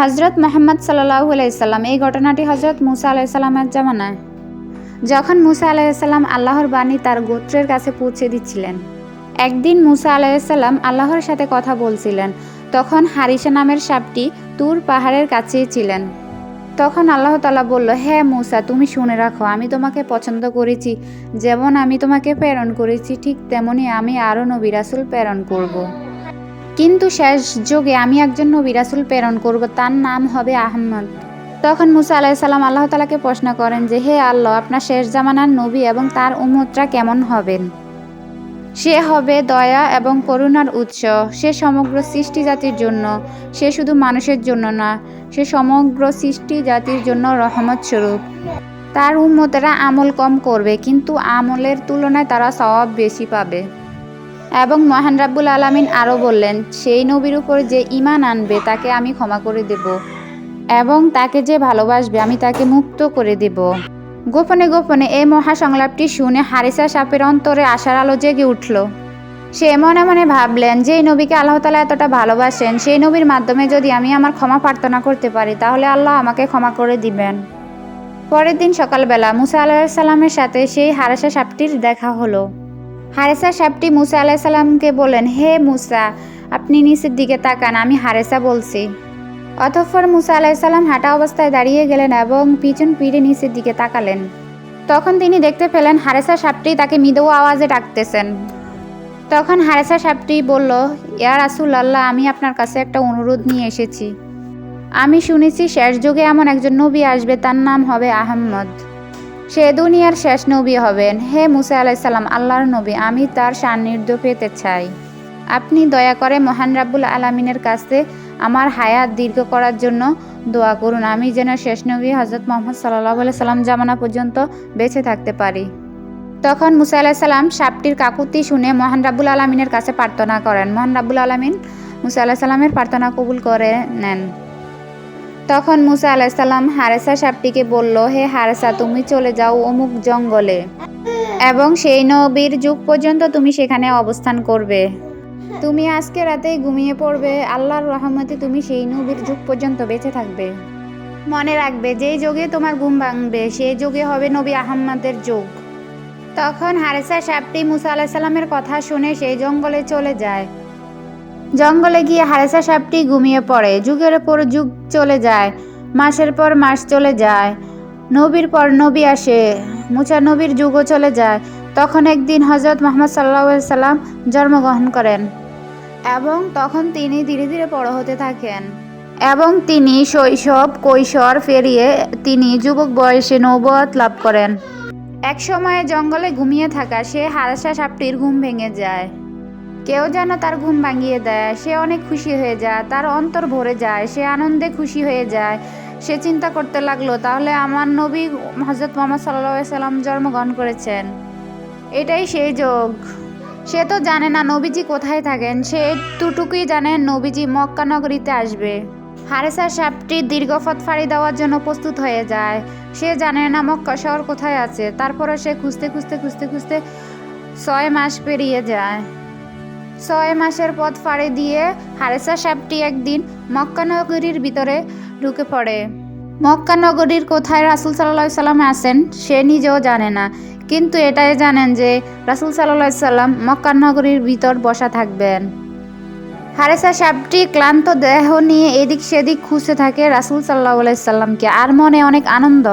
হজরত মোহাম্মদ সাল্লাহু আলাইসাল্লাম এই ঘটনাটি হজরত মুসা আলাইসাল্লামের জামানায়। যখন মুসা আলাইসাল্লাম আল্লাহর বাণী তার গোত্রের কাছে পৌঁছে দিচ্ছিলেন, একদিন মুসা আলাইসাল্লাম আল্লাহর সাথে কথা বলছিলেন। তখন হারিসা নামের সাপটি তুর পাহাড়ের কাছেই ছিলেন। তখন আল্লাহ তালা বলল হ্যাঁ মুসা, তুমি শুনে রাখো, আমি তোমাকে পছন্দ করেছি। যেমন আমি তোমাকে প্রেরণ করেছি, ঠিক তেমনি আমি আরও নবী রাসুল প্রেরণ করব। কিন্তু শেষ যুগে আমি একজন নবী রাসুল প্রেরণ করব, তার নাম হবে আহমদ। তখন মুসা আলাইসাল্লাম আল্লাহ তালাকে প্রশ্ন করেন যে, হে আল্লাহ, আপনার শেষ জামানার নবী এবং তার উম্মতরা কেমন হবেন? সে হবে দয়া এবং করুণার উৎস। সে সমগ্র সৃষ্টি জাতির জন্য, সে শুধু মানুষের জন্য না, সে সমগ্র সৃষ্টি জাতির জন্য রহমত স্বরূপ। তার উম্মতেরা আমল কম করবে, কিন্তু আমলের তুলনায় তারা সওয়াব বেশি পাবে। এবং মহান রাব্বুল আলামিন আরও বললেন, সেই নবীর উপর যে ইমান আনবে, তাকে আমি ক্ষমা করে দেব এবং তাকে যে ভালোবাসবে, আমি তাকে মুক্ত করে দেব। গোপনে গোপনে এই মহা সংলাপটি শুনে হারিসা সাপের অন্তরে আশার আলো জেগে উঠল। সে মনে মনে ভাবলেন, যেই নবীকে আল্লাহ তালা এতটা ভালোবাসেন, সেই নবীর মাধ্যমে যদি আমি আমার ক্ষমা প্রার্থনা করতে পারি, তাহলে আল্লাহ আমাকে ক্ষমা করে দিবেন। পরের দিন সকালবেলা মুসা আলাহিসাল্লামের সাথে সেই হারেসা সাপটির দেখা হলো। হারেসা সাপটি মুসা আলাহিসাল্লামকে বলেন হে মুসা, আপনি নিচের দিকে তাকান, আমি হারেসা বলছি। অতঃপর মুসা আলাহিসাল্লাম হাঁটা অবস্থায় দাঁড়িয়ে গেলেন এবং পিছন পিড়ে নিচের দিকে তাকালেন। তখন তিনি দেখতে পেলেন হারেসা সাপটি তাকে মৃদু আওয়াজে ডাকতেছেন। তখন হারেসা সাপটি বলল, ইয়া রাসুল আল্লাহ আমি আপনার কাছে একটা অনুরোধ নিয়ে এসেছি। আমি শুনেছি শেষ যুগে এমন একজন নবী আসবে, তার নাম হবে আহম্মদ। সে দুনিয়ার শেষ নবী হবেন। হে মুসা আলাইসাল্লাম আল্লাহর নবী, আমি তার সান্নিধ্য পেতে চাই। আপনি দয়া করে মহান রাব্বুল আলমিনের কাছে আমার হায়াত দীর্ঘ করার জন্য দোয়া করুন। আমি যেন শেষ নবী হজরত মোহাম্মদ সাল্লাহ সাল্লাম জামানা পর্যন্ত বেঁচে থাকতে পারি। তখন মুসা আলাহিসাল্লাম সাপটির কাকুতি শুনে মহান রাব্বুল আলমিনের কাছে প্রার্থনা করেন। মহান রাব্বুল আলমিন মুসা আলাহিসাল্লামের প্রার্থনা কবুল করে নেন। তখন মুসা আলাহিসাল্লাম হারেসা সাপটিকে বলল, হে হারেসা, তুমি চলে যাও অমুক জঙ্গলে এবং সেই নবীর যুগ পর্যন্ত তুমি সেখানে অবস্থান করবে। তুমি আজকে রাতেই ঘুমিয়ে পড়বে। আল্লাহর রহমতে তুমি সেই নবীর যুগ পর্যন্ত বেঁচে থাকবে। মনে রাখবে, যেই যুগে তোমার ঘুম ভাঙবে, সেই যুগে হবে নবী আহম্মদের যুগ। তখন হারেসা সাপটি মুসা আলাহিসাল্লামের কথা শুনে সেই জঙ্গলে চলে যায়। জঙ্গলে গিয়ে হারেসা সাপটি ঘুমিয়ে পড়ে। যুগের পর যুগ চলে যায়, মাসের পর মাস চলে যায়, নবীর পর নবী আসে মুচা নবীর যুগও চলে যায়। তখন একদিন হজরত মোহাম্মদ সাল্লা সাল্লাম জন্মগ্রহণ করেন এবং তখন তিনি ধীরে ধীরে বড় হতে থাকেন এবং তিনি শৈশব, কৈশোর ফেরিয়ে তিনি যুবক বয়সে নৌবত লাভ করেন। এক সময়ে জঙ্গলে ঘুমিয়ে থাকা সে হারাসা সাপটির ঘুম ভেঙে যায়। কেউ যেন তার ঘুম ভাঙিয়ে দেয়। সে অনেক খুশি হয়ে যায়, তার অন্তর ভরে যায়, সে আনন্দে খুশি হয়ে যায়। সে চিন্তা করতে লাগল, তাহলে আমার নবী হজরত মোহাম্মদ সাল্লা সাল্লাম জন্মগ্রহণ করেছেন। এটাই সেই যোগ। সে তো জানে না নবীজি কোথায় থাকেন, সে একটুটুকুই জানে নবীজি মক্কা নগরীতে আসবে। হারেসা সাপটি দীর্ঘ পথ ফাড়ি দেওয়ার জন্য প্রস্তুত হয়ে যায়। সে জানে না মক্কা শহর কোথায় আছে তারপরে সে খুঁজতে খুঁজতে খুঁজতে খুঁজতে ছয় মাস পেরিয়ে যায়। ছয় মাসের পথ ফাড়ি দিয়ে হারেসা সাপটি একদিন মক্কা নগরীর ভিতরে ঢুকে পড়ে। মক্কা নগরীর কোথায় রাসুল সাল্লাহ সাল্লাম আছেন সে নিজেও জানে না। কিন্তু এটাই জানেন যে রাসুল সাল্লাহ সাল্লাম মক্কা নগরীর ভিতর বসা থাকবেন। হারেসা সাপটি ক্লান্ত দেহ নিয়ে এদিক সেদিক খুঁজতে থাকে রাসুল সাল্লাহ সাল্লামকে। আর মনে অনেক আনন্দ।